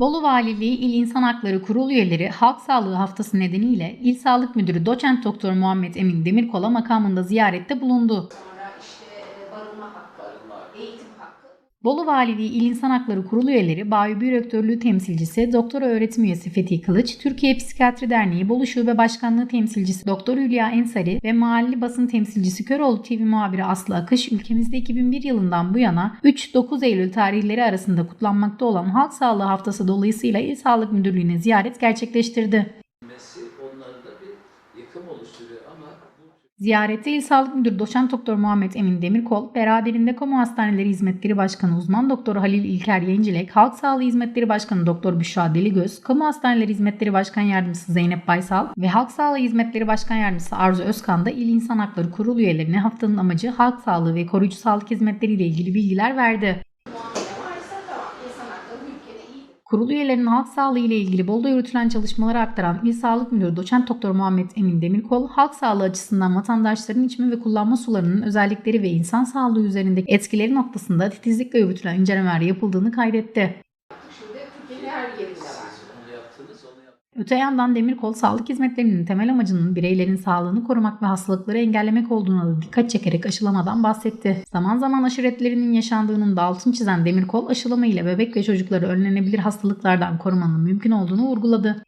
Bolu Valiliği İl İnsan Hakları Kurulu üyeleri Halk Sağlığı Haftası nedeniyle İl Sağlık Müdürü Doçent Doktor Muhammed Emin Demirkol'a makamında ziyarette bulundu. Sonra işte e, barınma hakkı, eğitim. Bolu Valiliği İl İnsan Hakları Kurulu üyeleri Bayi Büyürektörlüğü Temsilcisi Doktora Öğretim Üyesi Fethi Kılıç, Türkiye Psikiyatri Derneği Bolu Şube Başkanlığı Temsilcisi Doktor Hülya Ensari ve Mahalli Basın Temsilcisi Köroğlu TV muhabiri Aslı Akış, ülkemizde 2001 yılından bu yana 3-9 Eylül tarihleri arasında kutlanmakta olan Halk Sağlığı Haftası dolayısıyla İl Sağlık Müdürlüğü'ne ziyaret gerçekleştirdi. Mesi onlarda bir yıkım oluşturuyor ama Ziyarette İl Sağlık Müdürü Doçent Doktor Muhammed Emin Demirkol, beraberinde Kamu Hastaneleri Hizmetleri Başkanı Uzman Doktor Halil İlker Yencilek, Halk Sağlığı Hizmetleri Başkanı Doktor Büşra Deligöz, Kamu Hastaneleri Hizmetleri Başkan Yardımcısı Zeynep Baysal ve Halk Sağlığı Hizmetleri Başkan Yardımcısı Arzu Özkan da İl İnsan Hakları Kurulu üyelerine haftanın amacı halk sağlığı ve koruyucu sağlık hizmetleri ile ilgili bilgiler verdi. Kurulu üyelerinin halk sağlığı ile ilgili Bolu'da yürütülen çalışmaları aktaran İl Sağlık Müdürü Doçent Doktor Muhammed Emin Demirkol, halk sağlığı açısından vatandaşların içme ve kullanma sularının özellikleri ve insan sağlığı üzerindeki etkileri noktasında titizlikle yürütülen incelemeler yapıldığını kaydetti. Şimdi Türkiye'nin her yerinde var. siz onu yaptınız, onu yaptınız. Öte yandan Demirkol, sağlık hizmetlerinin temel amacının bireylerin sağlığını korumak ve hastalıkları engellemek olduğuna da dikkat çekerek aşılamadan bahsetti. Zaman zaman aşiretlerinin yaşandığının da altını çizen Demirkol, aşılama ile bebek ve çocukları önlenebilir hastalıklardan korumanın mümkün olduğunu vurguladı.